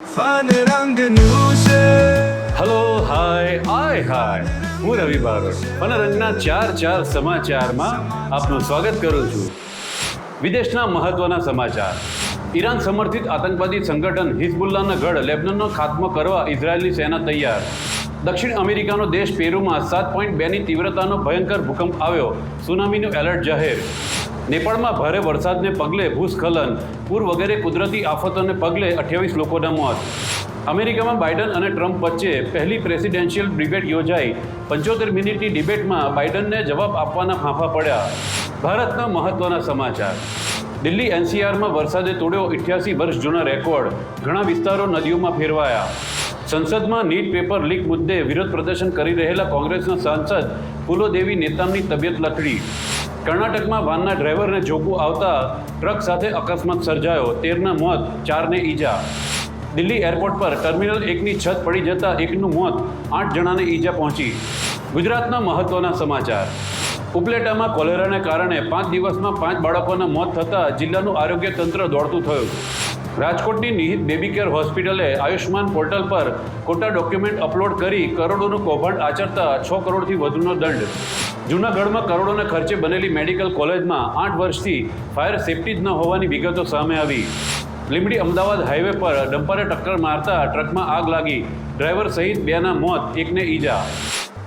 Fun રંગનું hello hi આય હાય હું રવિ બારોટ. મનોરંજના ચાર ચાર સમાચારમાં આપનું સ્વાગત કરું છું. વિદેશના મહત્વના સમાચાર. ઈરાન સમર્થિત આતંકવાદી સંગઠન હિઝબુલ્લાના ગઢ લેબનનનો ખાત્મો કરવા ઇઝરાયેલની સેના તૈયાર. દક્ષિણ અમેરિકાનો દેશ પેરુમાં સાત પોઈન્ટ બેની તીવ્રતાનો ભયંકર ભૂકંપ આવ્યો. સુનામીનું એલર્ટ જાહેર. નેપાળમાં ભારે વરસાદને પગલે ભૂસ્ખલન. પૂર વગેરે કુદરતી આફતોને પગલે અઠ્યાવીસ લોકોના મોત. અમેરિકામાં બાઇડન અને ટ્રમ્પ વચ્ચે પહેલી પ્રેસિડેન્શિયલ ડિબેટ યોજાઈ. પંચોતેર મિનિટની ડિબેટમાં બાઇડનને જવાબ આપવાના ફાંફા પડ્યા. ભારતના મહત્વના સમાચાર. દિલ્હી એનસીઆરમાં વરસાદે તોડ્યો ઇઠ્યાસી વર્ષ જૂના રેકોર્ડ. ઘણા વિસ્તારો નદીઓમાં ફેરવાયા. સંસદમાં નીટ પેપર લીક મુદ્દે વિરોધ પ્રદર્શન કરી રહેલા કોંગ્રેસના સાંસદ ફૂલોદેવી નેતામની તબિયત લથડી. કર્ણાટકમાં વાનના ડ્રાઈવરને જોકું આવતા ટ્રક સાથે અકસ્માત સર્જાયો. તેરના મોત ચારને ઈજા. દિલ્હી એરપોર્ટ પર ટર્મિનલ એકની છત પડી જતા એકનું મોત આઠ જણાને ઈજા પહોંચી. ગુજરાતના મહત્વના સમાચાર. ઉપલેટામાં કોલેરાને કારણે પાંચ દિવસમાં પાંચ બાળકોના મોત થતાં જિલ્લાનું આરોગ્ય તંત્ર દોડતું થયું. રાજકોટની નિહિત બેબી કેર હોસ્પિટલે આયુષ્માન પોર્ટલ પર ખોટા ડોક્યુમેન્ટ અપલોડ કરી કરોડોનું કૌભાંડ આચરતા છ કરોડથી વધુનો દંડ. જૂનાગઢમાં કરોડોના ખર્ચે બનેલી મેડિકલ કોલેજમાં આઠ વર્ષથી ફાયર સેફટી જ ન હોવાની વિગતો સામે આવી. લીંબડી અમદાવાદ હાઈવે પર ડમ્પરે ટક્કર મારતા ટ્રકમાં આગ લાગી. ડ્રાઈવર સહિત બેના મોત, એકને ઈજા.